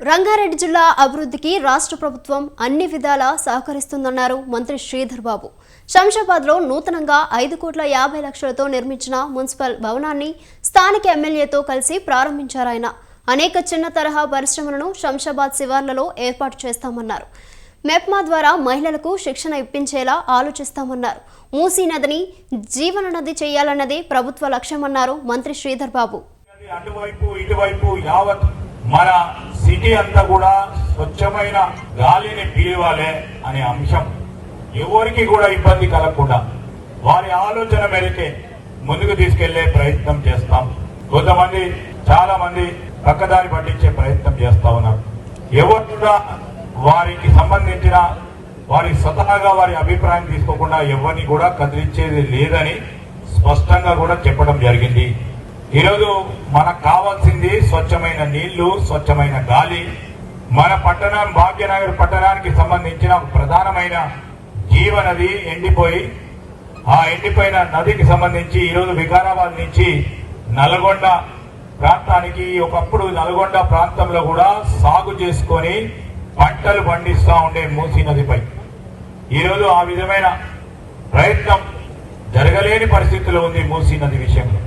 రంగారెడ్డి జిల్లా అభివృద్ధికి రాష్ట్ర ప్రభుత్వం అన్ని విధాలా సహకరిస్తుందన్నారు మంత్రి శ్రీధర్ బాబు. శంషాబాద్లో నూతనంగా ఐదు కోట్ల యాభై లక్షలతో నిర్మించిన మున్సిపల్ భవనాన్ని స్థానిక ఎమ్మెల్యేతో కలిసి ప్రారంభించారాయన అనేక చిన్న తరహా పరిశ్రమలను శంషాబాద్ శివార్లలో ఏర్పాటు చేస్తామన్నారు. మెప్మా ద్వారా మహిళలకు శిక్షణ ఇప్పించేలా ఆలోచిస్తామన్నారు. మూసీ నదిని జీవన నది చేయాలన్నదే ప్రభుత్వ లక్ష్యమన్నారు మంత్రి శ్రీధర్ బాబు. అటువైపు ఇటువైపు యావత్ మన సిటీ అంతా కూడా స్వచ్ఛమైన గాలిని పీలవాలే అనే అంశం ఎవరికి కూడా ఇబ్బంది కలగకుండా వారి ఆలోచన మేరకే ముందుకు తీసుకెళ్ళే ప్రయత్నం చేస్తాం. కొంతమంది చాలా మంది పక్కదారి పట్టించే ప్రయత్నం చేస్తా ఉన్నారు. ఎవరు కూడా వారికి సంబంధించిన వారి స్వతహాగా వారి అభిప్రాయం తీసుకోకుండా ఎవరిని కూడా కదిలించేది లేదని స్పష్టంగా కూడా చెప్పడం జరిగింది. ఈరోజు మనకు కావాల్సింది స్వచ్ఛమైన నీళ్ళు స్వచ్ఛమైన గాలి. మన పట్టణం భాగ్యనగర్ పట్టణానికి సంబంధించిన ప్రధానమైన జీవనది ఎండిపోయి ఆ ఎండిపోయిన నదికి సంబంధించి ఈరోజు వికారాబాద్ నుంచి నల్గొండ ప్రాంతానికి ఒకప్పుడు నల్గొండ ప్రాంతంలో కూడా సాగు చేసుకొని పంటలు పండిస్తూ ఉండే మూసీ నదిపై. ఈరోజు ఆ విధమైన ప్రయత్నం జరగలేని పరిస్థితిలో ఉంది మూసీ నది విషయంలో.